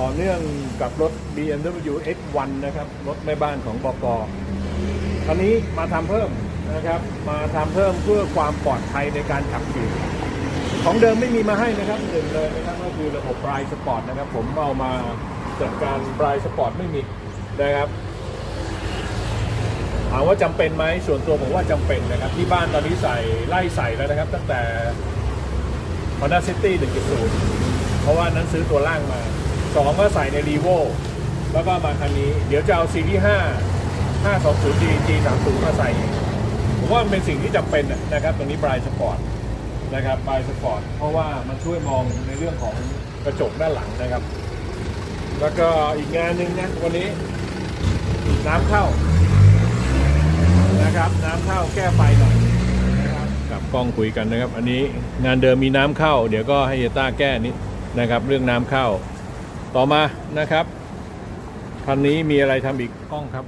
ต่อเนื่องกับรถ BMW X1 นะครับ รถแม่บ้านของบกคันนี้มาทำเพิ่มนะครับ มาทำเพิ่มเพื่อความปลอดภัยในการขับขี่ของเดิมไม่มีมาให้นะครับหนึ่งเลยนะครับก็คือระบบ b r i สปอร์ตนะครับ ผมเอามาจัดการ b r i สปอร์ตไม่มีนะครับถามว่าจำเป็นไหมส่วนตัวผมว่าจำเป็นนะครับ ที่บ้านตอนนี้ใส่ไล่ใส่แล้วนะครับ ตั้งแต่ Honda City 1.0 เพราะว่านั้นซื้อตัวล่างมา สองก็ใส่ใน r e v o แล้วก็มาคันนี้ เดี๋ยวจะเอาซีรีส์5 520 G G30 มาใส่ผมว่ามันเป็นสิ่งที่จำเป็นนะครับ ตรงนี้ b r i สปอร์ตนะครับบายสปอร์ตเพราะว่ามันช่วยมองในเรื่องของกระจกด้านหลังนะครับ แล้วก็อีกงานหนึ่งนะวันนี้น้ำเข้านะครับ น้ำเข้าแก้ไฟหน่อยนะครับกับกล้องคุยกันนะครับ อันนี้งานเดิมมีน้ำเข้า เดี๋ยวก็ให้เฮต้าแก้นิดนะครับ เรื่องน้ำเข้า ต่อมานะครับ คันนี้มีอะไรทำอีกกล้องครับ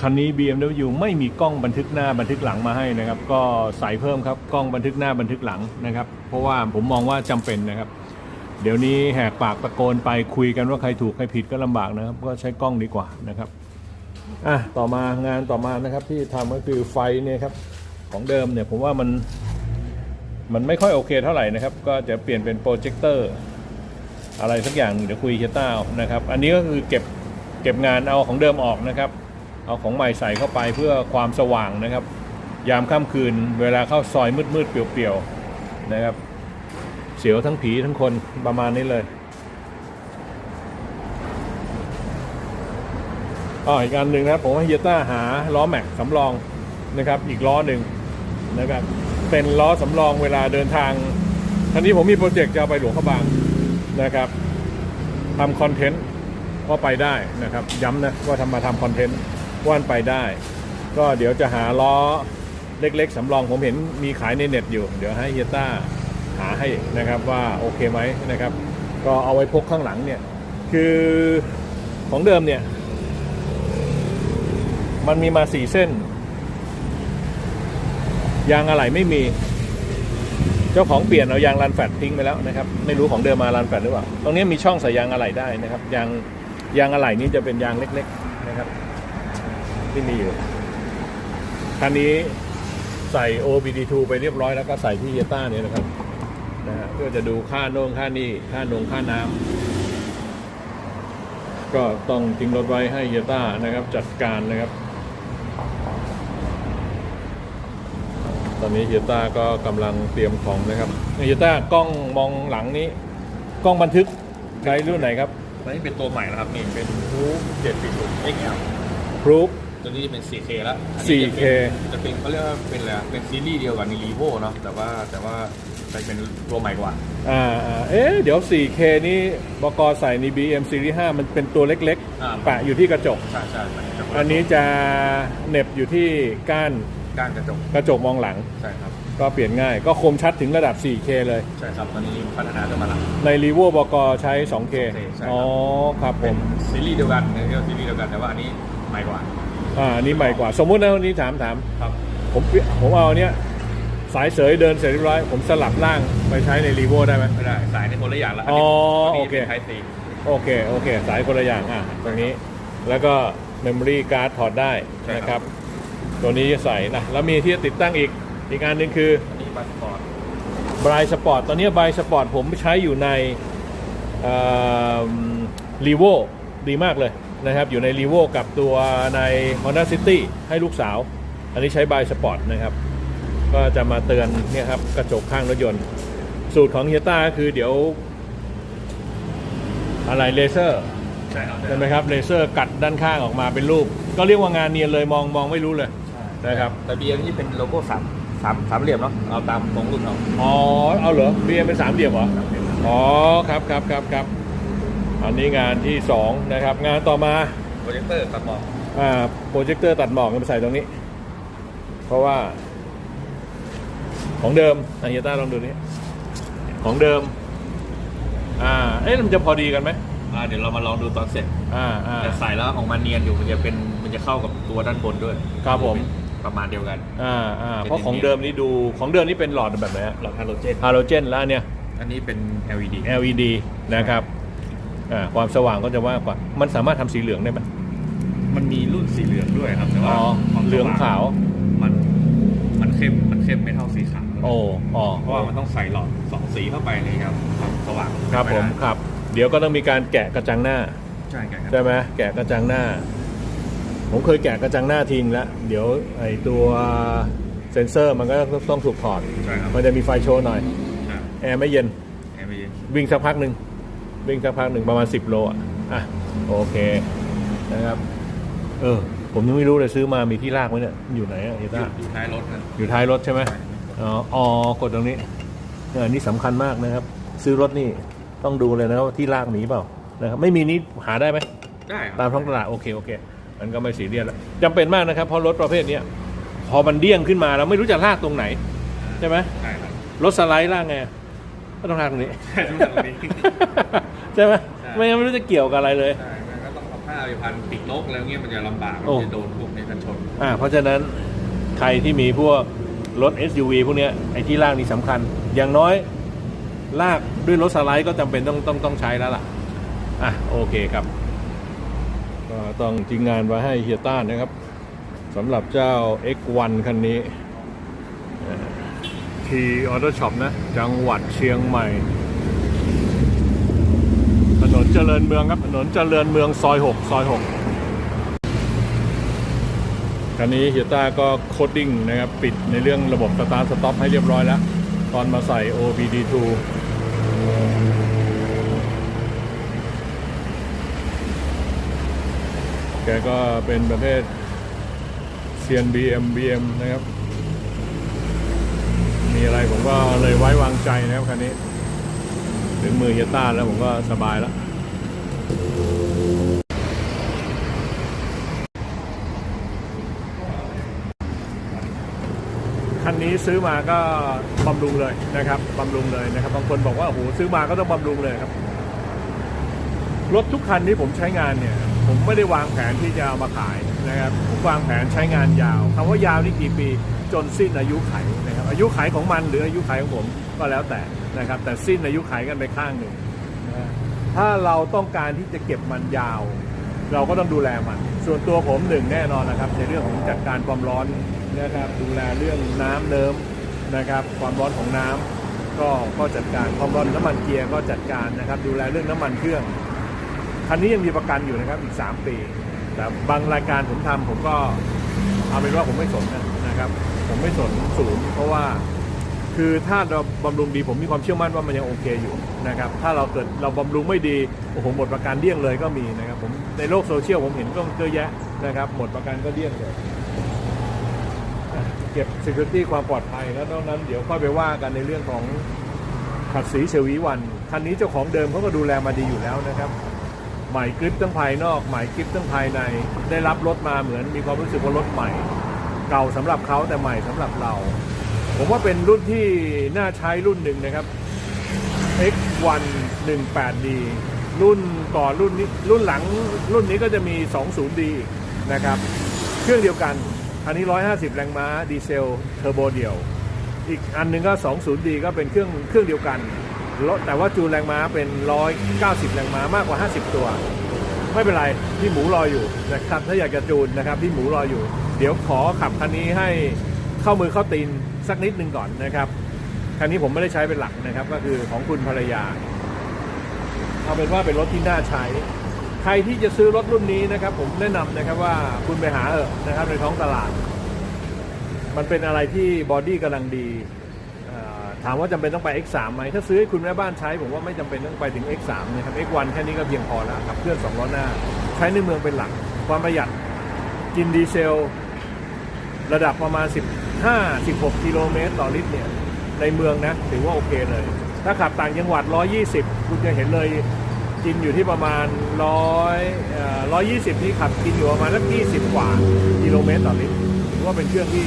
คันนี้ BMW ไม่มีกล้องบันทึกหน้าบันทึกหลังมาให้นะครับ ก็ใส่เพิ่มครับกล้องบันทึกหน้าบันทึกหลังนะครับ เพราะว่าผมมองว่าจำเป็นนะครับ เดี๋ยวนี้แหกปากตะโกนไปคุยกันว่าใครถูกใครผิดก็ลำบากนะครับ ก็ใช้กล้องดีกว่านะครับอะต่อมางานต่อมานะครับที่ทำก็คือไฟเนี่ยครับของเดิมเนี่ยผมว่ามันมันไม่ค่อยโอเคเท่าไหร่นะครับ ก็จะเปลี่ยนเป็นโปรเจคเตอร์ อะไรสักอย่างเดี๋ยวคุยเฮต้าเอานะครับ อันนี้ก็คือเก็บเก็บงานเอาของเดิมออกนะครับ เอาของใหม่ใส่เข้าไปเพื่อความสว่างนะครับ ยามค่ำคืนเวลาเข้าซอยมืดๆเปลี่ยวๆนะครับ เสียวทั้งผีทั้งคนประมาณนี้เลยอ๋ออีกอันหนึ่งนะครับผมให้เฮียต้าหาล้อแม็กสำรองนะครับ อีกล้อหนึ่งนะครับเป็นล้อสำรองเวลาเดินทางทันนี้ผมมีโปรเจกต์จะไปหลวงพระบาง นะครับทำคอนเทนต์ก็ไปได้นะครับ ย้ำนะว่าทำมาทำคอนเทนต์ว่านไปได้ ก็เดี๋ยวจะหาล้อเล็กๆสำรองผมเห็นมีขายในเน็ตอยู่ เดี๋ยวให้เฮียต้าหาให้นะครับว่าโอเคไหมนะครับ ก็เอาไว้พกข้างหลังเนี่ยคือของเดิมเนี่ย มันมีมาสี่เส้น ยางอะไหล่ไม่มี เจ้าของเปลี่ยนเอายางรันแฟตทิ้งไปแล้วนะครับ ไม่รู้ของเดิมมารันแฟตหรือเปล่า ตรงนี้มีช่องใส่ยางอะไหล่ได้นะครับยางยางอะไหล่นี้จะเป็นยางเล็ก ๆนะครับ ที่มีอยู่คันนี้ใส่ OBD2 ไปเรียบร้อยแล้วก็ใส่ที่เยต้าเนี่ยนะครับนะฮะเพื่อจะดูค่าโน่นค่านี่ค่านงค่าน้ำก็ต้องทิ้งรถไว้ให้เยต้านะครับ จัดการนะครับ ตอนนี้เฮียต้าก็กำลังเตรียมของนะครับเฮียต้ากล้องมองหลังนี้ กล้องบันทึกใช้รุ่นไหนครับตอนนี้เป็นตัวใหม่นะครับนี่เป็น Proof 740 XL Proof ตัวนี้จะเป็น 4K แล้วอัน 4K นี้จะเป็นจะเป็นเขาเรียกว่าเป็นอะไรอะเป็นซีรีส์เดียวกับใน Revo เนาะแต่ว่าแต่ว่าจะเป็นตัวใหม่กว่าอ่า อ่าเอ๊ะเดี๋ยว 4K นี่บกใส่ใน BM Series 5 มันเป็นตัวเล็กอ่าๆแปะอยู่ที่กระจก ใช่ใช่มันจะอันนี้จะเหน็บอยู่ที่ก้าน ก้านกระจกกระจกมองหลัง ใช่ครับก็เปลี่ยนง่ายก็คมชัดถึงระดับ 4K เลย ใช่ครับตอนนี้พัฒนาขึ้นมาแล้ว ใน r e v o บกใช้ 2K ใช่ครับ อ๋อครับผเป็นมซีรีส์เดียวกันเรียกว่าซีรีส์เดียวกันแต่ว่าอันนี้ใหม่กว่าอ่าอันนี้ใหม่กว่า สมมุตินะวันนี้ถามถามครับผมเปลี่ยนผมเอาเนี้ยสายเสยเดินเสร็จเรียบร้อย ผมสลับล่างไปใช้ใน r e v o ได้ไหม ไม่ได้สายในคนละอย่างละอ๋อตัวนี้โอเคเป็นไทซีโอเค โอเค สายคนละอย่างอะตรงนี้ แล้วก็เมมโมรี่การ์ดถอดได้นะครับ ตัวนี้จะใส่นะแล้วมีที่จะติดตั้งอีกอีกอันหนึ่งคืออันนี้บัสปอร์ตบรายสปอร์ตตอนนี้บรายสปอร์ตผมใช้อยู่ในรีโวดีมากเลยนะครับ อยู่ในรีโวกับตัวใน Honda City ให้ลูกสาว อันนี้ใช้บายสปอร์ตนะครับ ก็จะมาเตือนเนี่ยครับกระจกข้างรถยนต์ สูตรของเฮียต้าก็คือเดี๋ยว อะไรเลเซอร์ใช่ครับใช่ไหมครับเลเซอร์กัดด้านข้างออกมาเป็นรูป ก็เรียกว่างานเนียนเลยมองมองไม่รู้เลย นะครับแต่ BM นี่เป็นโลโก้สามสามสามเหลี่ยมเนาะเอาตามตรงรุ่นเอาอ๋อเอาเหรอบีเอ็มเป็นสามเหลี่ยมเหรออ๋อครับครับครับครับอันนี้งานที่สองนะครับ งานต่อมาโปรเจคเตอร์ตัดหมอกอ่าโปรเจคเตอร์ตัดหมอกมาใส่ตรงนี้ เพราะว่า ของเดิมอาเฮียต้าลองดูนี่ของเดิม อ่าเอ๊ะมันจะพอดีกันไหมอ่าเดี๋ยวเรามาลองดูตอนเสร็จอ่าอ่าแต่ใส่แล้วออกมาเนียนอยู่มันจะเป็นมันจะเข้ากับตัวด้านบนด้วย ครับผม ประมาณเดียวกันอ่าอ่าเพราะของเดิมนี่ดูของเดิมนี่เป็นหลอดแบบไหนฮะหลอดฮาโลเจนฮาโลเจนแล้วอันเนี่ยอันนี้เป็น LED LED นะครับอ่าความสว่างก็จะมากกว่า มันสามารถทำสีเหลืองได้ไหมมันมีรุ่นสีเหลืองด้วยครับแต่ว่าอ๋อความเหลืองขาวมันมันเข้มมันเข้มไม่เท่าสีขาวโอ้อ๋อเพราะว่ามันต้องใส่หลอดสองสีเข้าไปเลยครับความสว่างครับผมไได้ครับ เดี๋ยวก็ต้องมีการแกะกระจังหน้าใช่ครับใช่ไหมแกะกระจังหน้า ผมเคยแกะกระจังหน้าทิ้งแล้ว เดี๋ยวไอตัวเซนเซอร์มันก็ต้องถูกถอด ใช่ครับมันจะมีไฟโชว์หน่อยใช่แอร์ไม่เย็น แอร์ไม่เย็นวิ่งสักพักหนึ่งวิ่งสักพักหนึ่งประมาณ 10 โลอะอะ โอเคนะครับ เออ ผมยังไม่รู้เลยซื้อมามีที่ลากไหมเนี่ย อยู่ไหนอะเฮอยู่ต้าอยู่ท้ายรถนะอยู่ท้ายรถใช่ไหมใช่อ๋ออ๋อกดตรงนี้เออนี่สำคัญมากนะครับ ซื้อรถนี่ต้องดูเลยนะครับว่าที่ลากมีเปล่านะครับไม่มีนี้หาได้ไหม ได้ครับตามท้องตลาดโอเค โอเค มันก็ไม่สีเรียสแล้วจำเป็นมากนะครับ เพราะรถประเภทเนี้ยพอมันเดี้ยงขึ้นมาเราไม่รู้จะลากตรงไหน ใช่ไหมใช่ครับรถสไลด์ลากไงก็ต้องลากตรงนี้ใช่ทุกอย่างนี้ใช่ไหมใช่ไม่งั้นไม่รู้จะเกี่ยวกับอะไรเลยใช่มันก็ต้องเอาผ้าไปพันติดนกแล้วเงี้ยมันจะลำบากโอ้มันจะโดนพวกนี้กันชนอ่าเพราะฉะนั้นใครที่มีพวกรถ SUV พวกเนี้ยไอ้ที่ลากนี่สำคัญ อย่างน้อยลากด้วยรถสไลด์ก็จำเป็นต้องต้องต้องใช้แล้วล่ะอะโอเคครับก็ ต้องทิ้งงานไว้ให้เฮียต้านนะครับสำหรับเจ้า X1 คันนี้ทีออโต้ช็อปนะ จังหวัดเชียงใหม่ ถนนเจริญเมืองครับ ถนนเจริญเมืองซอย 6 ซอย 6 คันนี้เฮียต้าก็โคดดิ้งนะครับ ปิดในเรื่องระบบสตาร์ทสต็อปให้เรียบร้อยแล้ว ตอนมาใส่ OBD2 แกก็เป็นประเภทเซียน BM BM นะครับ มีอะไรผมก็เลยไว้วางใจนะครับคันนี้ ถึงมือเฮียต้าแล้วผมก็สบายแล้วคันนี้ซื้อมาก็บำรุงเลยนะครับบำรุงเลยนะครับบางคนบอกว่าโอ้โหซื้อมาก็ต้องบำรุงเลยครับรถทุกคันที่ผมใช้งานเนี่ย ผมไม่ได้วางแผนที่จะเอามาขายนะครับผมวางแผนใช้งานยาวคำว่ายาวนี่กี่ปีจนสิ้นอายุไขนะครับอายุไขของมันหรืออายุไขของผมก็แล้วแต่นะครับ แต่สิ้นอายุไขกันไปข้างหนึ่งถ้าเราต้องการที่จะเก็บมันยาว เราก็ต้องดูแลมัน ส่วนตัวผมหนึ่งแน่นอนนะครับ ในเรื่องของจัดการความร้อนนะครับ ดูแลเรื่องน้ำเนิมนะครับ ความร้อนของน้ำก็ก็จัดการความร้อนน้ำมันเกียร์ก็จัดการนะครับ ดูแลเรื่องน้ำมันเครื่อง คันนี้ยังมีประกันอยู่นะครับอีก 3 ปี แต่บางรายการผมทำผมก็เอาเป็นว่าผมไม่สนนะครับ ผมไม่สนศูนย์เพราะว่าคือถ้าเราบำรุงดีผมมีความเชื่อมั่นว่ามันยังโอเคอยู่นะครับ ถ้าเราเกิดเราบำรุงไม่ดีโอ้โหหมดประกันเดี้ยงเลยก็มีนะครับผมในโลกโซเชียลผมเห็นก็เยอะแยะนะครับ หมดประกันก็เดี้ยงเลยเก็บ security ความปลอดภัยแล้วนอกนั้นเดี๋ยวค่อยไปว่ากันในเรื่องของขัดสีเฉวีวันคันนี้เจ้าของเดิมเขาก็ดูแลมาดีอยู่แล้วนะครับ ใหม่กริปทั้งภายนอกใหม่กริปทั้งภายใน ได้รับรถมาเหมือนมีความรู้สึกว่ารถใหม่ เก่าสำหรับเขาแต่ใหม่สำหรับเรา ผมว่าเป็นรุ่นที่น่าใช้รุ่นหนึ่งนะครับ X1 18D รุ่นก่อนรุ่นนี้รุ่นหลังรุ่นนี้ก็จะมี 20D นะครับ เครื่องเดียวกัน อันนี้ 150 แรงม้าดีเซลเทอร์โบเดี่ยว อีกอันหนึงก็ 20D ก็เป็นเครื่องเครื่องเดียวกัน รถแต่ว่าจูนแรงม้าเป็น 190 แรงม้ามากกว่า 50 ตัว ไม่เป็นไรพี่หมูรออยู่นะครับถ้าอยากจะจูนนะครับพี่หมูรออยู่ เดี๋ยวขอขับคันนี้ให้เข้ามือเข้าตีนสักนิดนึงก่อนนะครับคันนี้ผมไม่ได้ใช้เป็นหลักนะครับ ก็คือของคุณภรรยา เอาเป็นว่าเป็นรถที่น่าใช้ ใครที่จะซื้อรถรุ่นนี้นะครับ ผมแนะนำนะครับว่าคุณไปหาเออนะครับในท้องตลาด มันเป็นอะไรที่บอดี้กำลังดี ถามว่าจำเป็นต้องไป X3 ไหมถ้าซื้อให้คุณแม่บ้านใช้ ผมว่าไม่จำเป็นต้องไปถึง X3 นะครับ X1 แค่นี้ก็เพียงพอแล้วครับเครื่องสองล้อหน้า ใช้ในเมืองเป็นหลัก ความประหยัดกินดีเซล ระดับประมาณ 15 16 กิโลเมตรต่อลิตรเนี่ย ในเมืองนะถือว่าโอเคเลย ถ้าขับต่างจังหวัด 120 คุณจะเห็นเลยกินอยู่ที่ประมาณ 100-120 นี่ขับกินอยู่ประมาณสัก20 กว่ากิโลเมตรต่อลิตรถือว่าเป็นเครื่องที่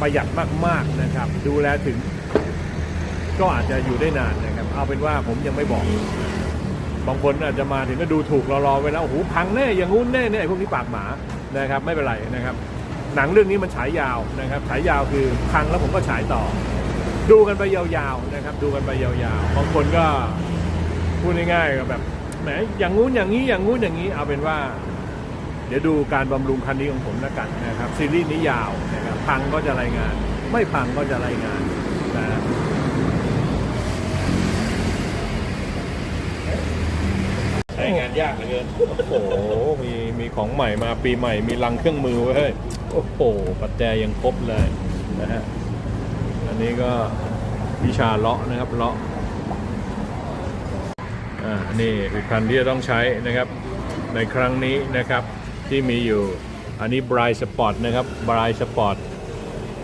ประหยัดมาก ๆ นะครับ ดูแลถึง ก็อาจจะอยู่ได้นานนะครับ เอาเป็นว่าผมยังไม่บอก บางคนอาจจะมาถึงก็ดูถูกเรารอไว้แล้วโอ้โหพังแน่อย่างงู้นแน่เนี่ยพวกนี้ปากหมานะครับไม่เป็นไรนะครับ หนังเรื่องนี้มันฉายยาวนะครับฉายยาวคือพังแล้วผมก็ฉายต่อ ดูกันไปยาวๆนะครับ ดูกันไปยาวๆบางคนก็พูดง่ายๆก็แบบแหมอย่างงู้นอย่างนี้อย่างงู้นอย่างนี้ เอาเป็นว่า เดี๋ยวดูการบำรุงคันนี้ของผมแล้วกันนะครับซีรีส์นี้ยาวนะครับพังก็จะรายงาน ไม่พังก็จะรายงานนะใช้ งานยากเหลือเกินโอ้โหมีมีของใหม่มาปีใหม่มีลังเครื่องมือเว้ยโอ้โหปัจแจยังครบเลยนะฮะอันนี้ก็วิชาเลาะนะครับเลาะอ่านี่คือคันที่จะต้องใช้นะครับ ในครั้งนี้นะครับที่มีอยู่อันนี้บรายสปอร์ตนะครับบรายสปอร์ต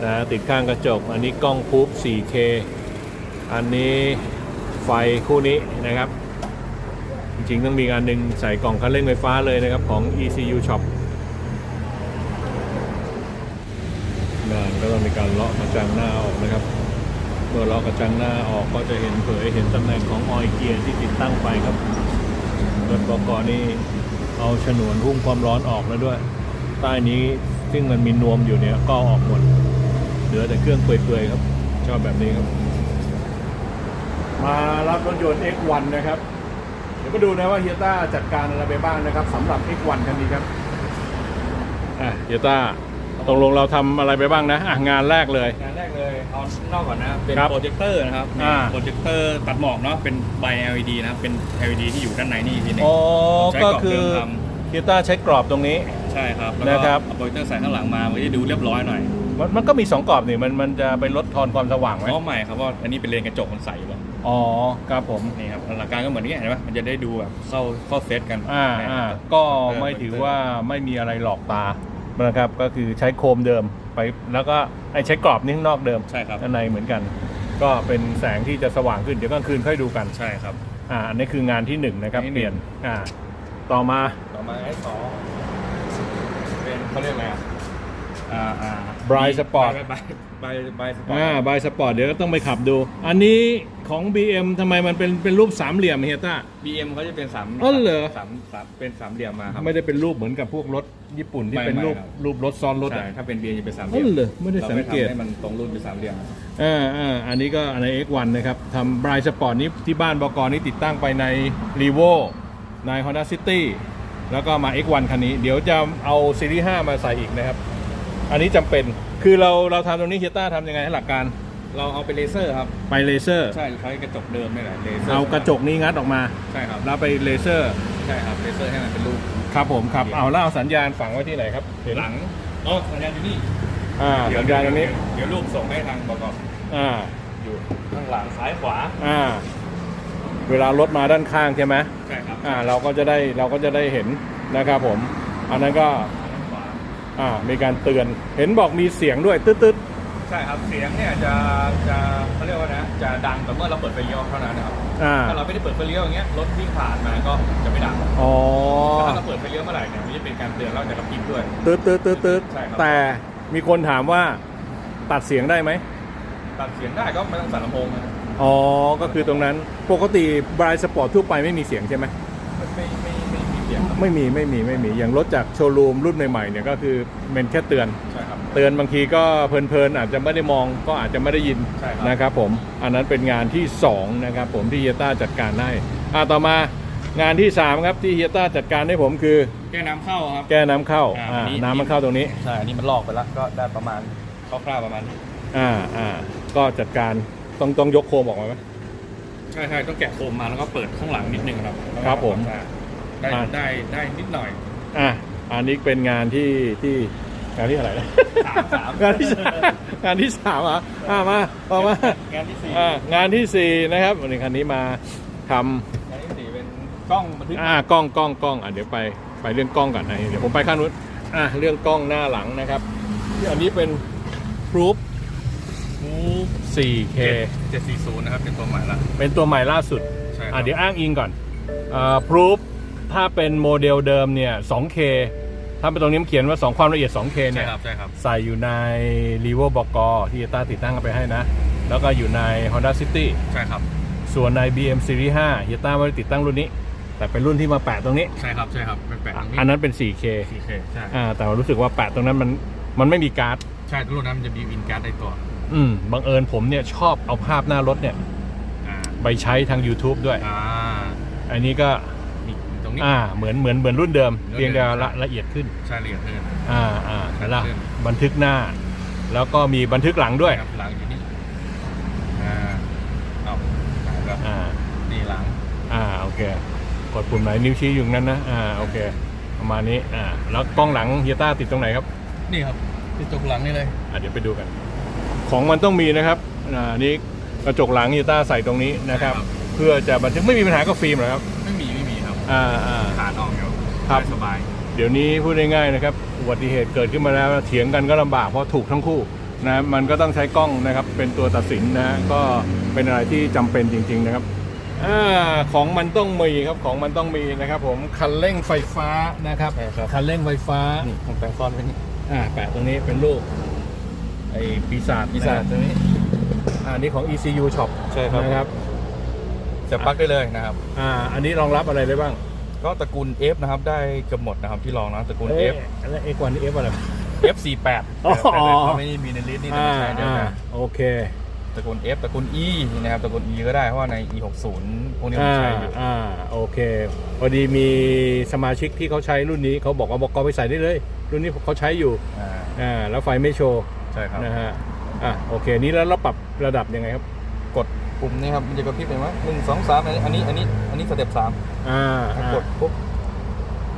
นะติดข้างกระจก อันนี้กล้องคูป 4K อันนี้ไฟคู่นี้นะครับ จริงๆ ต้องมีอันหนึ่งใส่กล่องคันเร่งไฟฟ้าเลยนะครับของ ECU Shop งานก็ต้องมีการเลาะกระจังหน้าออกนะครับ เมื่อเลาะกระจังหน้าออกก็จะเห็นเผยเห็นตำแหน่งของออยเกียร์ที่ติดตั้งไปครับรถบกนี่เอาฉนวนหุ้มความร้อนออกแล้วด้วย ใต้นี้ซึ่งมันมีนวมอยู่เนี่ยก็ออกหมด เหลือแต่เครื่องเปื่อยๆครับ ชอบแบบนี้ครับ มารับรถยนต์ X1 นะครับ ดี๋ยวก็ดูนะว่าเฮียต้าจัดการอะไรไปบ้างนะครับสำหรับ X1 คันนี้ครับอะเฮียต้าตกลงเราทำอะไรไปบ้างนะอะงานแรกเลย งานแรกเลยเอานอกก่อนนะเป็นครับโปรเจคเตอร์นะครับอ่า โปรเจคเตอร์ตัดหมอกเนาะเป็นใบ LED นะครับเป็น LED ที่อยู่ด้านในนี่อีกทีหนึง อ๋อใช้ก็กรอบคือเดิมทเฮียต้าใช้กรอบตรงนี้ ใช่ครับแล้วนะก็ครับ เอาโปรเจคเตอร์ใส่ข้างหลังมามันจะดูเรียบร้อยหน่อย มันมันก็มีสองกรอบนี่มันมันจะไปลดทอนความสว่างไหมเพราะใหม่ครับว่าอันนี้เป็นเลนกระจกมันใสอยู่แล้วอ๋อครับผมนี่ครับหลักการก็เหมือนนี้เห็นไหมมันจะได้ดูแบบเข้าเข้าเซตกันอ่าเนี่ยอ่าก็ไม่ถือว่าไม่มีอะไรหลอกตานะครับก็คือใช้โคมเดิมไปแล้วก็ไอ้ใช้กรอบนี่ข้างนอกเดิมใช่ครับด้านในเหมือนกัน ก็เป็นแสงที่จะสว่างขึ้นเดี๋ยวกลางคืนค่อยดูกันใช่ครับอ่าอันนี้คืองานที่หนึ่งนะครับงานที่เปลี่ยนหนึ่งอ่าต่อมาต่อมาไอ้สองเป็นเขาเรียกอะไรอะอ่า อ่า Bright Sport ใบใบใบสปอร์ตอ่าบายสปอร์ตเดี๋ยวก็ต้องไปขับดู อันนี้ของ BM ทำไมมันเป็นเป็นรูปสามเหลี่ยมเฮียต้าบีเอ็มเขาจะเป็นสามอ๋อเหรอ สามสามเป็นสามเหลี่ยมมาครับ ไม่ได้เป็นรูปเหมือนกับพวกรถญี่ปุ่นที่ไม่เป็นไม่รูปครับ รูปรถซ้อนรถใช่อะถ้าเป็นบีเอ็มจะเป็นสามเหอ๋ลี่อยมเหรอไม่ได้เราสังไม่เกตทำให้มันตรงรุ่นเป็นสามเหลี่ยม อ่าอ่าอันนี้ก็ใน X1 นะครับทำบรายสปอร์ตนี้ที่บ้านบกนี้ติดตั้งไปใน r e v o ใน Honda City แล้วก็มา X1 คันนี้ เดี๋ยวจะเอาซีรีส์5มาใส่อีกนะครับ อันนี้จำเป็นคือเราเราทำตรงนี้เฮียต้าทำยังไงให้หลักการเราเอาไปเลเซอร์ครับ ไปเลเซอร์ ใช่ใช้กระจกเดิมนี่แหละเลเซอร์เอากระจกนี้งัดออกมา ใช่ครับแล้วไปเลเซอร์ ใช่ครับเลเซอร์ให้มันเป็นรูปครับผมครับเอาแล้วเอาสัญญาณฝังไว้ที่ไหนครับเนหลังอ๋อสัญญาณอยู่นี่อ่าสัญญาณตรงนี้เดี๋ยวรูปส่งให้ทางบกอ่าอยู่ข้างหลังซ้ายขวาอ่า เวลารถมาด้านข้างใช่ไหมใช่ครับอ่าเราก็จะได้เราก็จะได้เห็นนะครับผม อันนั้นก็ด้านขวา อ่ามีการเตือนเห็นบอกมีเสียงด้วยตึ๊ดตึ๊ดใช่ครับเสียงเนี่ยจะจะเขาเรียกว่านะจะดังแต่เมื่อเราเปิดไฟเลี้ยวเท่านั้นนะครับอ่าถ้าเราไม่ได้เปิดไฟเลี้ยวอย่างเงี้ยรถวิ่งผ่านมาก็จะไม่ดังอ๋อแต่ถ้าเราเปิดไฟเลี้ยวเมื่อไหร่เนี่ยมันจะเป็นการเตือนเราจะกระพริบด้วยตึ๊ดตึ๊ดตึ๊ดตึ๊ดใช่ครับ แต่มีคนถามว่าตัดเสียงได้ไหมตัดเสียงได้ก็ไม่ต้องใส่ลำโพงนะอ๋อก็คือตรงนั้นปกติบรายสปอร์ตทั่วไปไม่มีเสียงใช่ไหมไม่ไม่ไม่ไม่มีเสี ยงครับไม่มีไม่มีไม่มีอย่างรถจากโชว์รูมรุ่นใหม่ๆเนี่ยก็คือเป็นแค่เตือน ใช่ครับ เตือนบางทีก็เพลินๆอาจจะไม่ได้มองก็อาจจะไม่ได้ยินใช่ครับ นะครับผมอันนั้นเป็นงานที่2นะครับผมที่เฮียต้าจัดการให้อ่าต่อมางานที่3ครับที่เฮียต้าจัดการให้ผมคือแก้น้ำเข้าครับ แก้น้ำเข้าอ่าอ่าอันนี้ น้ำมันเข้าตรงนี้ใช่อันนี้มันลอกไปแล้วก็ได้ประมาณคร่าวๆประมาณนี้อ่าอ่าก็จัดการต้องต้องยกโคมออกมาไหม ใช่ใช่ต้องแกะโคมมาแล้วก็เปิดข้างหลังนิดนึงครับครับผม ได้อ่าได้ได้นิดหน่อย อะอันนี้เป็นงานที่ที่งานที่อะไรนะสามสาม งานที่สามงานที่สามเหรอะอ่ามาต่อมางานที่สี่อ่างานที่สี่นะครับวันนี้คันนี้มาทำงานที่สี่เป็นกล้องบันทึกอ่ากล้องกล้องกล้องอะเดี๋ยวไปไปเรื่องกล้องก่อนนะเดี๋ยวผมไปข้างนู้นอะเรื่องกล้องหน้าหลังนะครับอันนี้เป็น Proof มูฟ 4K เจ็ดสี่ศูนย์นะครับเป็นตัวใหม่ละเป็นตัวใหม่ล่าสุด ใช่ครับอะเดี๋ยวอ้างอิงก่อนอ่า Proof ถ้าเป็นโมเดลเดิมเนี่ย 2K ถ้าเป็นตรงนี้มันเขียนว่า 2 ความละเอียด 2K ใช่เนี่ยครับใช่ครับ ใส่อยู่ใน r e v o b g ที่ต้าติดตั้งกันไปให้นะ แล้วก็อยู่ใน Honda City ใช่ครับ ส่วนใน BM Series 5เฮียต้าไม่ได้ติดตั้งรุ่นนี้ แต่เป็นรุ่นที่มาแปะตรงนี้ ใช่ครับใช่ครับเป็นแปะตรงนี้อันนั้นเป็น 4K สี่เคใช่อ่าแต่ว่ารู้สึกว่าแปะตรงนั้นมันมันไม่มีการ์ดใช่รุ่นนั้นมันจะมีวินการ์ดในตัว อืมบังเอิญผมเนี่ยชอบเอาภาพหน้ารถเนี่ยอ่าไปใช้ทาง YouTube ด้วยอ่าอันนี้ก็มี ตรงนี้ อ่าเหมือนเหมือนเหมือนรุ่นเดิมรุ่นเดิม เพียงแต่ใช่ละละเอียดขึ้น ใช่ละเอียดขึ้น อ่าอ่าแล้วขึ้น บันทึกหน้า แล้วก็มีบันทึกหลังด้วยครับหลังอยู่นี่อ่าเอาแล้วอ่านี่หลังอ่าโอเค กดปุ่มไหนนิ้วชี้อยู่ตรงนั้นนะอ่าโอเค ประมาณนี้อ่าแล้วกล้องหลังเฮียต้าติดตรงไหนครับนี่ครับที่จกหลังนี่เลยอะเดี๋ยวไปดูกัน ของมันต้องมีนะครับอ่าอันนี้กระจกหลังเฮียต้าใส่ตรงนี้นะครับครับ เพื่อจะบันทึกไม่มีปัญหากับฟิล์มหรอกครับ อ่าอ่า ขาดออกเดี๋ยวครับได้สบายเดี๋ยวนี้พูดง่ายๆนะครับอุบัติเหตุเกิดขึ้นมาแล้วเถียงกันก็ลำบากเพราะถูกทั้งคู่นะมันก็ต้องใช้กล้องนะครับเป็นตัวตัดสินนะก็เป็นอะไรที่จำเป็นจริง ๆนะครับอาของมันต้องมีครับของมันต้องมีนะครับ ผมคันเร่งไฟฟ้านะครับใช่ครับ คันเร่งไฟฟ้านี่ผมแปลงซ่อนไว้นี่อ่าแปะตรงนี้เป็นรูปไอ้ปีศาจปีศาจนะตรงนี้อ่านี่ของ ECU Shop ใช่ครับ นะครับ จะปลั๊กได้เลยนะครับ อ่า อันนี้รองรับอะไรได้บ้าง ก็ตระกูล F นะครับ ได้เกือบหมดนะครับที่ลองนะตระกูลเอ๊ะ F แล้วไอ้กวนนี้ F อะไร F48 อ๋อแต่แต่เขาไม่ได้มีในลิสต์นี่แต่อ่าไม่ใช่เดียวอ่ากันโอเคตระกูล F ตระกูล E นะครับตระกูล E ก็ได้เพราะว่าใน E60 พวกนี้ผมอ่าใช้อยู่อ่าโอเค พอดีมีสมาชิกที่เขาใช้รุ่นนี้เขาบอกว่าบอกกไปใส่ได้เลย รุ่นนี้เขาใช้อยู่อ่าอ่าแล้วไฟไม่โชว์ ใช่ครับนะฮะอะโอเค นี้แล้วเราปรับระดับยังไงครับ กด ปุ่มนี้ครับมันจะกระพริบเห็นไหมหนึ่งสองสามอันนี้อันนี้อันนี้สเต็ปสามอ่าถ้าอ่ากดปุ๊บ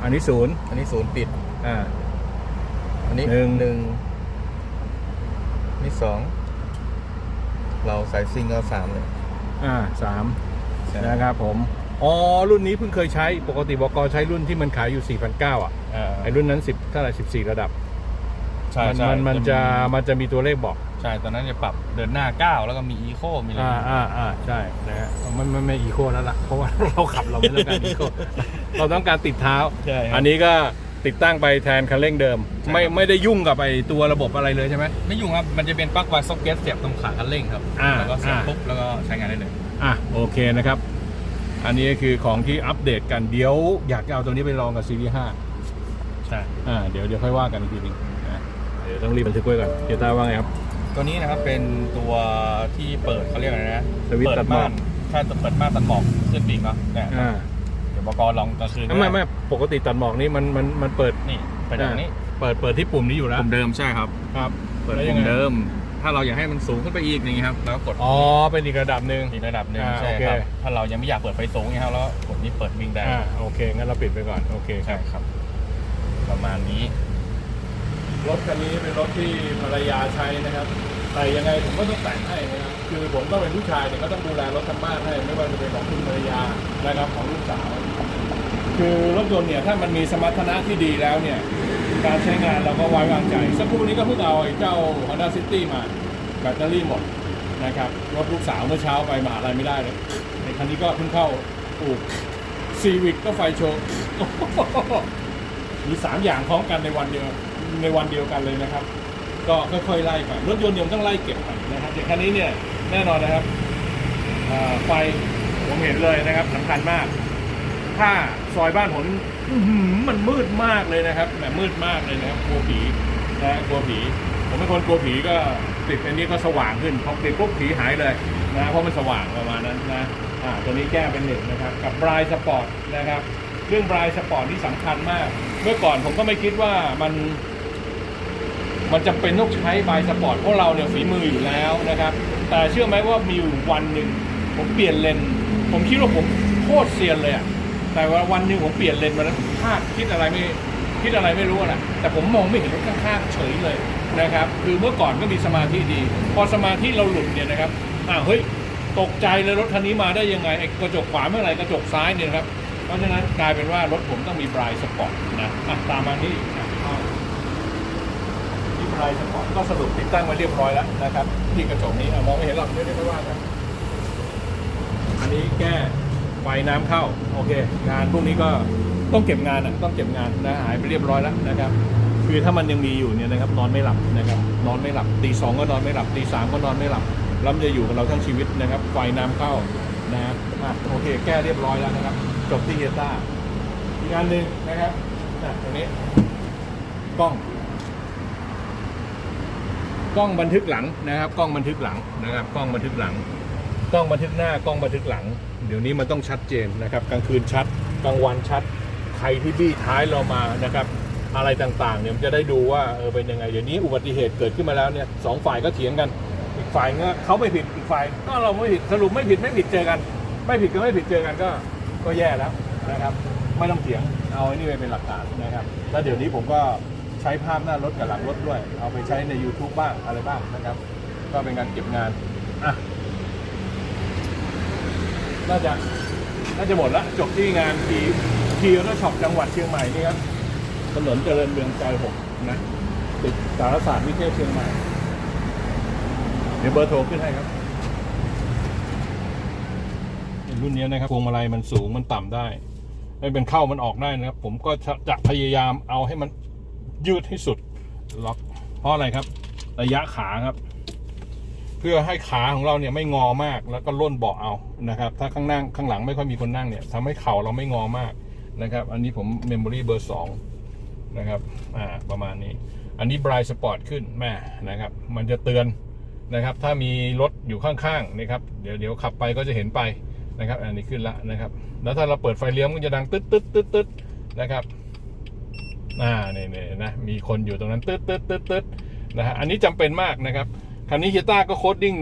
อันนี้ศูนย์อันนี้ศูนย์ปิด อ่า อันนี้หนึ่ง หนึ่งอันนี่สองเราใส่ซิงเอาสามเลยอ่าสามใช่นะครับผมอ๋อรุ่นนี้เพิ่งเคยใช้ปกติบกใช้รุ่นที่มันขายอยู่ 4,900อะอ่าไอ้รุ่นนั้น10เท่าไหร่14 ระดับ ใช่มันใช่มันมันจะมันจะมีตัวเลขบอก ใช่ ตอนนั้นจะปรับเดินหน้าเก้าแล้วก็มีอีโคมีอะไรอ่าอ่าอ่าใช่นะฮะมันมันไม่อีโคแล้วล่ะเพราะว่า เราขับเราไม่ต้องการอีโคเราต้องการติดเท้า ใช่ครับอันนี้ก็ติดตั้งไปแทนคันเร่งเดิมใช่ไม่ครับไม่ได้ยุ่งกับไอตัวระบบอะไรเลยใช่ไหม ไม่ยุ่งครับ มันจะเป็นปลั๊กไวซ็อกเก็ตเสียบตรงขาคันเร่งครับ อ่าแล้วก็เสียบอ่า ปุ๊บแล้วก็ใช้งานได้เลย อะโอเคนะครับ อันนี้คือของที่อัปเดตกันเดี๋ยวอยากจะเอาตัวนี้ไปลองกับซีรีส์5ใช่ อ่าเดี๋ยวเดี๋ยวค่อยว่ากันอีกทีหนึงนะเดี๋ยวต้องรีบบันทึกไว้ก่อนเจต้าว่าไงครับ ตัวนี้นะครับเป็นตัวที่เปิดเขาเรียกอะไรนะสวิตช์เปิตัดหมอกม่านใช่เปิดม่านตัดหมอกขึ้นปีกเนาะเนี่ยอ่าเดี๋ยวบกลองกลางคืนไม่ไม่ปกติตัดหมอกนี่มันมันมันเปิดนี่เปิดอย่างนี้เปิดเปิดที่ปุ่มนี้อยู่แล้วปุ่มเดิมใช่ครับ ครับ เปิดแล้วยัปุ่งมไงเดิม ถ้าเราอยากให้มันสูงขึ้นไปอีกอย่างนี้ครับแล้วก็กดอ๋อเป็นอีกระดับหนึ่ง อีกระดับหนึ่งอ่าใช่โอเคครับถ้าเรายังไม่อยากเปิดไฟสูงอย่างนี้ครับแล้วก็กดนี้เปิดวิ่งได้อ่าโอเคงั้นเราปิดไปก่อนโอเคคใช่รับ ครับ ประมาณนี้ รถคันนี้เป็นรถที่ภรรยาใช้นะครับ แต่ยังไงผมก็ต้องแต่งให้นะครับ คือผมก็เป็นผู้ชายเนี่ยก็ต้องดูแลรถทั้งบ้านให้ ไม่ว่าจะเป็นของคุณภรรยานะครับของลูกสาว คือรถยนต์เนี่ยถ้ามันมีสมรรถนะที่ดีแล้วเนี่ย การใช้งานเราก็ไว้วางใจ สักครู่นี้ก็เพิ่งเอาไอ้เจ้า Honda City มาแบตเตอรี่หมดนะครับรถลูกสาวเมื่อเช้าไปมหาอะไรไม่ได้เลยในคันนี้ก็เพิ่งเข้าอู่ซีวิกก็ไฟโชว์มีสามอย่างพร้อมกันในวันเดียว ในวันเดียวกันเลยนะครับ ก็ค่อยๆไล่ไปรถยนต์เนี่ยมันต้องไล่เก็บไปนะครับอย่างคันนี้เนี่ยแน่นอนนะครับไฟผมเห็นเลยนะครับสำคัญมาก ถ้าซอยบ้านผมมันมืดมากเลยนะครับแบบมืดมากเลยนะครับกลัวผีนะกลัวผี ผมเป็นคนกลัวผีก็ติดอันนี้ก็สว่างขึ้นพอติดปุ๊บผีหายเลยนะเพราะมันสว่างประมาณนั้นนะอ่าตัวนี้แก้เป็นหนึ่งนะครับ กับบรายสปอร์ตนะครับ เรื่องบรายสปอร์ตที่สำคัญมาก เมื่อก่อนผมก็ไม่คิดว่ามัน มันจำเป็นต้องใช้ใบสปอร์ตเพราะเราเนี่ยฝีมืออยู่แล้วนะครับ แต่เชื่อไหมว่ามีอยู่วันหนึ่งผมเปลี่ยนเลนผมคิดว่าผมโคตรเซียนเลยอะแต่ว่าวันหนึ่งผมเปลี่ยนเลนมาแล้วพลาดคิดอะไรไม่คิดอะไรไม่รู้นะแต่ผมมองไม่เห็นรถข้างๆเฉยเลยนะครับ คือเมื่อก่อนก็มีสมาธิดี พอสมาธิเราหลุดเนี่ยนะครับอ้าวเฮ้ยตกใจเลยรถคันนี้มาได้ยังไงไอ้กระจกขวาเมื่อไหร่กระจกซ้ายเนี่ยครับ เพราะฉะนั้นกลายเป็นว่ารถผมต้องมีบรายสปอร์ตนะะตามมาที่อะ ลายสปอร์ตก็สรุปติดตั้งไว้เรียบร้อยแล้วนะครับ ที่กระจกนี้อะมองไม่เห็นหรอกเดี๋ยวไม่ว่ากันอันนี้แก้ไฟน้ำเข้าโอเค งานพวกนี้ก็ต้องเก็บงานอะต้องเก็บงานนะหายไปเรียบร้อยแล้วนะครับคือถ้ามันยังมีอยู่เนี่ยนะครับนอนไม่หลับนะครับนอนไม่หลับตีสองก็นอนไม่หลับตีสามก็นอนไม่หลับแล้วมันจะอยู่กับเราทั้งชีวิตนะครับ ไฟน้ำเข้านะฮะอะโอเค แก้เรียบร้อยแล้วนะครับ จบที่เฮียต้าอีกงานหนึ่งนะครับตรงนี้กล้อง กล้องบันทึกหลังนะครับ กล้องบันทึกหลังนะครับ กล้องบันทึกหลัง กล้องบันทึกหน้ากล้องบันทึกหลัง เดี๋ยวนี้มันต้องชัดเจนนะครับ กลางคืนชัด กลางวันชัด ใครที่บี้ท้ายเรามานะครับ อะไรต่างๆเนี่ยมันจะได้ดูว่าเออเป็นยังไง เดี๋ยวนี้อุบัติเหตุเกิดขึ้นมาแล้วเนี่ยสองฝ่ายก็เถียงกัน อีกฝ่ายก็เขาไม่ผิด อีกฝ่ายก็เราไม่ผิด สรุปไม่ผิดไม่ผิดเจอกัน ไม่ผิดก็ไม่ผิดเจอกันก็ ก็แย่แล้วนะครับ ไม่ต้องเถียง เอาไอ้นี่ไปเป็นหลักฐานนะครับ แล้วเดี๋ยวนี้ผมก็ ใช้ภาพหน้ารถกับหลังรถด้วย เอาไปใช้ใน YouTube บ้างอะไรบ้างนะครับ ก็เป็นการเก็บงานอะน่าจะน่าจะหมดละจบที่งานทีทีรถช็อปจังหวัดเชียงใหม่นี่ครับถนนเจริญเมืองซอยหกนะติดสารศาสตร์วิเทศเชียงใหม่ เดี๋ยวเบอร์โทรขึ้นให้ครับรุ่นนี้นะครับพวงมาลัยมันสูงมันต่ำได้ไม่เป็นเข้ามันออกได้นะครับ ผมก็จะพยายามเอาให้มัน ยืดให้สุดล็อกเพราะอะไรครับ ระยะขาครับ เพื่อให้ขาของเราเนี่ยไม่งอมากแล้วก็ล่นเบาะเอานะครับ ถ้าข้างนั่งข้างหลังไม่ค่อยมีคนนั่งเนี่ยทำให้เข่าเราไม่งอมากนะครับ อันนี้ผมเมมโมรี่เบอร์สองนะครับอ่าประมาณนี้ อันนี้บรายสปอร์ตขึ้นแม่นะครับ มันจะเตือนนะครับ ถ้ามีรถอยู่ข้างๆนะครับ เดี๋ยวเดี๋ยวขับไปก็จะเห็นไปนะครับ อันนี้ขึ้นละนะครับ แล้วถ้าเราเปิดไฟเลี้ยวมันจะดังตึ๊ดตึ๊ดตึ๊ดตึ๊ดนะครับ อ่าเนี่ยนี่นะมีคนอยู่ตรงนั้นตึ๊ดตึ๊ดตึ๊ดตึ๊ดนะฮะอันนี้จำเป็นมากนะครับคันนี้เฮีต้าก็โคดดิ้ง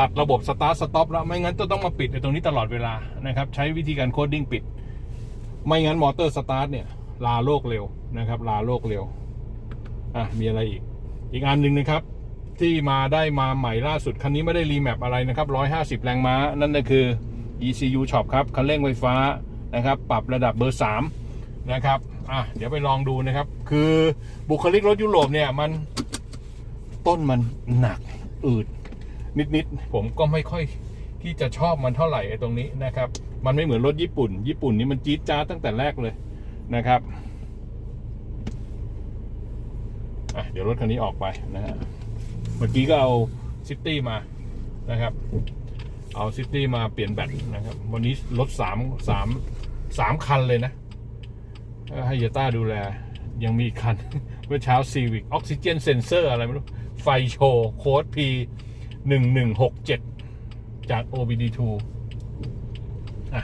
ตัดระบบสตาร์ทสต็อปแล้วไม่งั้นจะต้องมาปิดตรงนี้ตลอดเวลานะครับใช้วิธีการโคดดิ้งปิด ไม่งั้นมอเตอร์สตาร์ทเนี่ยลาโลกเร็วนะครับลาโลกเร็วอะมีอะไรอีก อีกอันหนึ่งนะครับ ที่มาได้มาใหม่ล่าสุด คันนี้ไม่ได้รีแมปอะไรนะครับ 150 แรงม้า นั่นก็คือ ECU Shop ครับคันเร่งไฟฟ้านะครับ ปรับระดับเบอร์ 3 นะครับ อะเดี๋ยวไปลองดูนะครับ คือบุคลิกรถยุโรปเนี่ยมันต้นมันหนักอืดนิดๆผมก็ไม่ค่อยที่จะชอบมันเท่าไหร่ไอ้ตรงนี้นะครับ มันไม่เหมือนรถญี่ปุ่น ญี่ปุ่นนี่มันจี๊ดจ้าดตั้งแต่แรกเลยนะครับอะเดี๋ยวรถคันนี้ออกไปนะฮะเมื่อกี้ก็เอาซิตี้มานะครับ เอาซิตี้มาเปลี่ยนแบตนะครับ วันนี้รถสามสามสามคันเลยนะเอ่อ ให้เยต้าดูแล ยังมีอีกคัน เมื่อเช้าซีวิกออกซิเจนเซนเซอร์อะไรไม่รู้ ไฟโชว์ โค้ด P หนึ่งหนึ่งหกเจ็ดจาก OBD2 อะ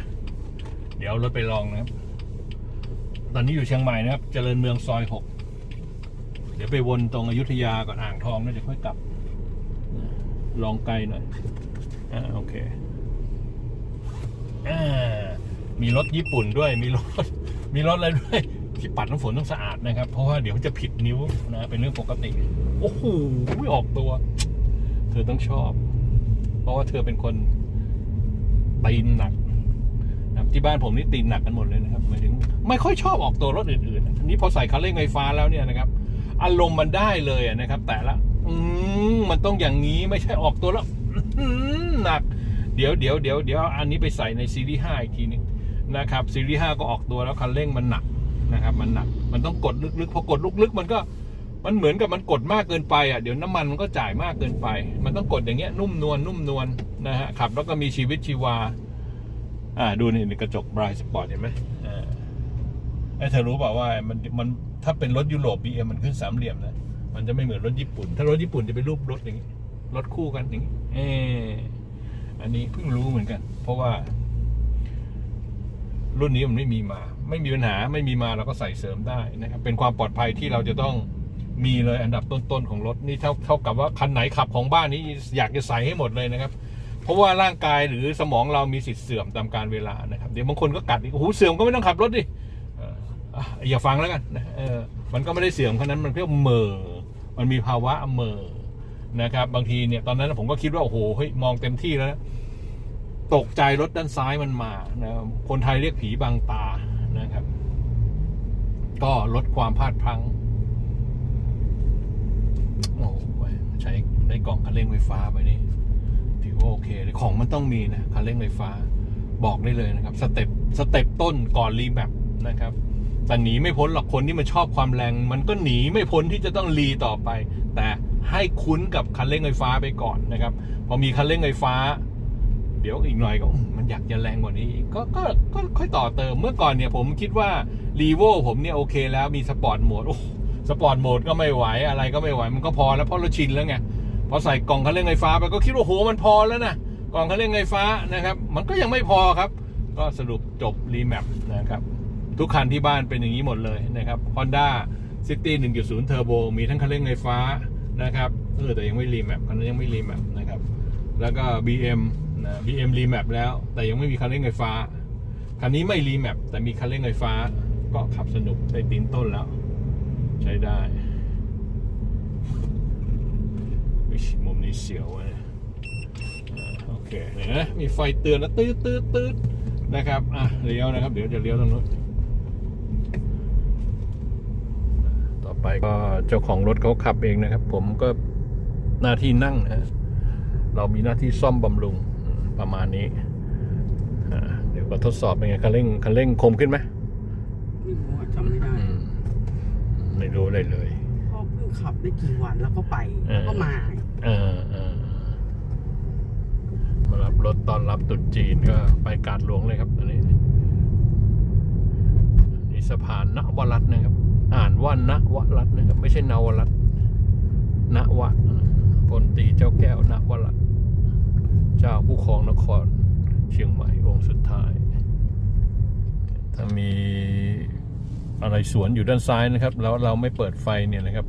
เดี๋ยวรถไปลองนะครับ ตอนนี้อยู่เชียงใหม่นะครับ เจริญเมืองซอยหกเดี๋ยวไปวนตรงอยุธยาก่อนอ่างทองแล้วเดี๋ยวค่อยกลับ ลองไกลหน่อย อ่า โอเค อ่า มีรถญี่ปุ่นด้วยมีรถ มีรถอะไรด้วยที่ปัดน้ำฝนต้องสะอาดนะครับ เพราะว่าเดี๋ยวจะผิดนิ้วนะเป็นเรื่องปกติ โอ้โหออกตัว เธอต้องชอบ เพราะว่าเธอเป็นคนตีนหนักนะที่บ้านผมนี่ตีนหนักกันหมดเลยนะครับหมายถึง ไม่ค่อยชอบออกตัวรถอื่นๆอันนี้พอใส่คันเร่งไฟฟ้าแล้วเนี่ยนะครับ อารมณ์มันได้เลยนะครับ แต่ละ อืมันต้องอย่างนี้ไม่ใช่ออกตัวแล้วหนัก เดี๋ยวเดี๋ยวเดี๋ยวเดี๋ยวอันนี้ไปใส่ในซีรีส์5อีกทีหนึง นะครับซีรีส์5ก็ออกตัวแล้วคันเร่งมันหนักนะครับมันหนักมันต้องกดลึกๆพอกดลึกๆมันก็มันเหมือนกับมันกดมากเกินไปอะเดี๋ยวน้ำมันมันก็จ่ายมากเกินไป มันต้องกดอย่างเงี้ยนุ่มนวลนุ่มนวลนะฮะขับแล้วก็มีชีวิตชีวาอ่าดูนี่ในกระจกบรายสปอร์ตเห็นไหมอ่าไอ้เธอรู้เปล่าว่ามันมันถ้าเป็นรถยุโรป BM มันขึ้นสามเหลี่ยมนะมันจะไม่เหมือนรถญี่ปุ่น ถ้ารถญี่ปุ่นจะเป็นรูปรถอย่างนี้รถคู่กันอย่างนี้เอออันนี้เพิ่งรู้เหมือนกัน เพราะว่า รุ่นนี้มันไม่มีมา ไม่มีปัญหาไม่มีมาเราก็ใส่เสริมได้นะครับ เป็นความปลอดภัยที่เราจะต้องมีเลยอันดับต้นๆของรถนี่เท่าเท่ากับว่าคันไหนขับของบ้านนี้อยากจะใส่ให้หมดเลยนะครับ เพราะว่าร่างกายหรือสมองเรามีสิทธิ์เสื่อมตามการเวลานะครับ เดี๋ยวบางคนก็กัดอีกโอ้โหเสื่อมก็ไม่ต้องขับรถดิอย่าฟังแล้วกันนะเออมันก็ไม่ได้เสื่อมแค่นั้นมันเพียงเมอมันมีภาวะเมอนะครับ บางทีเนี่ยตอนนั้นผมก็คิดว่าโอ้โหเฮ้ยมองเต็มที่แล้ว ตกใจรถด้านซ้ายมันมานะคนไทยเรียกผีบางตานะครับ ก็ลดความพลาดพลั้งโอ้ใช้ได้กล่องคันเร่งไฟฟ้าไปนี่ถือว่าโอเคของมันต้องมีนะคันเร่งไฟฟ้าบอกได้เลยนะครับ สเต็ปสเต็ปต้นก่อนรีแมปนะครับแต่หนีไม่พ้นหรอกคนที่มันชอบความแรง มันก็หนีไม่พ้นที่จะต้องรีต่อไป แต่ให้คุ้นกับคันเร่งไฟฟ้าไปก่อนนะครับ พอมีคันเร่งไฟฟ้า เดี๋ยวอีกหน่อยก็มันอยากจะแรงกว่านี้ก็ก็ก็ค่อยต่อเติมเมื่อก่อนเนี่ยผมคิดว่ารีโวผมเนี่ยโอเคแล้วมีสปอร์ตโหมดโอ้สปอร์ตโหมดก็ไม่ไหวอะไรก็ไม่ไหวมันก็พอแล้วเพราะเราชินแล้วไงพอใส่กล่องคันเร่งไฟฟ้าไปก็คิดว่าโหมันพอแล้วนะกล่องคันเร่งไฟฟ้านะครับ มันก็ยังไม่พอครับ ก็สรุปจบรีแมปนะครับ ทุกคันที่บ้านเป็นอย่างนี้หมดเลยนะครับ Honda City 1.0 Turbo มีทั้งคันเร่งไฟฟ้านะครับเออแต่ยังไม่รีแมปคันนั้นยังไม่รีแมปนะครับ แล้วก็ BM นะ BM รีแมปแล้ว แต่ยังไม่มีคันเร่งไฟฟ้า คันนี้ไม่รีแมปแต่มีคันเร่งไฟฟ้า ก็ขับสนุกได้ตีนต้นแล้ว ใช้ได้วิชมุมนี้เสียวอะอ่าโอเคเห็นไหมมีไฟเตือนแล้วตืดตืดตืดนะครับ อะ เลี้ยวนะครับ เดี๋ยวจะเลี้ยวทางนู้น ต่อไปก็เจ้าของรถเขาขับเองนะครับ ผมก็หน้าที่นั่งนะเรามีหน้าที่ซ่อมบำรุง ประมาณนี้อ่าเดี๋ยวก็ทดสอบเป็นไงคันเร่งคันเร่งคมขึ้นไหมไม่รู้อะจำไม่ได้อืมไม่รู้เลยเลยพ่อเพิ่งขับได้กี่วันแล้วก็ไปแล้วก็มาเออเออมารับรถตอนรับตรุษจีนก็ไปกาดหลวงเลยครับตอนนี้นี่สะพานนวรัตน์นะครับ อ่านว่านวรัตน์นะครับ ไม่ใช่นวรัตน์นวะพลตรีเจ้าแก้วนวรัตน์ เจ้าผู้ครองนครเชียงใหม่องค์สุดท้าย ถ้ามีอะไรสวนอยู่ด้านซ้ายนะครับ แล้วเราไม่เปิดไฟเนี่ยนะครับ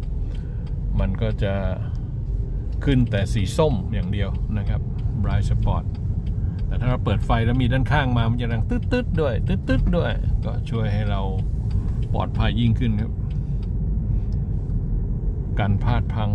มันก็จะขึ้นแต่สีส้มอย่างเดียวนะครับ Bright Spot แต่ถ้าเราเปิดไฟแล้วมีด้านข้างมา มันจะดังตึ๊ดตึ๊ดๆด้วยตึ๊ดตึ๊ดๆด้วย ก็ช่วยให้เราปลอดภัยยิ่งขึ้นครับ การพลาดพัง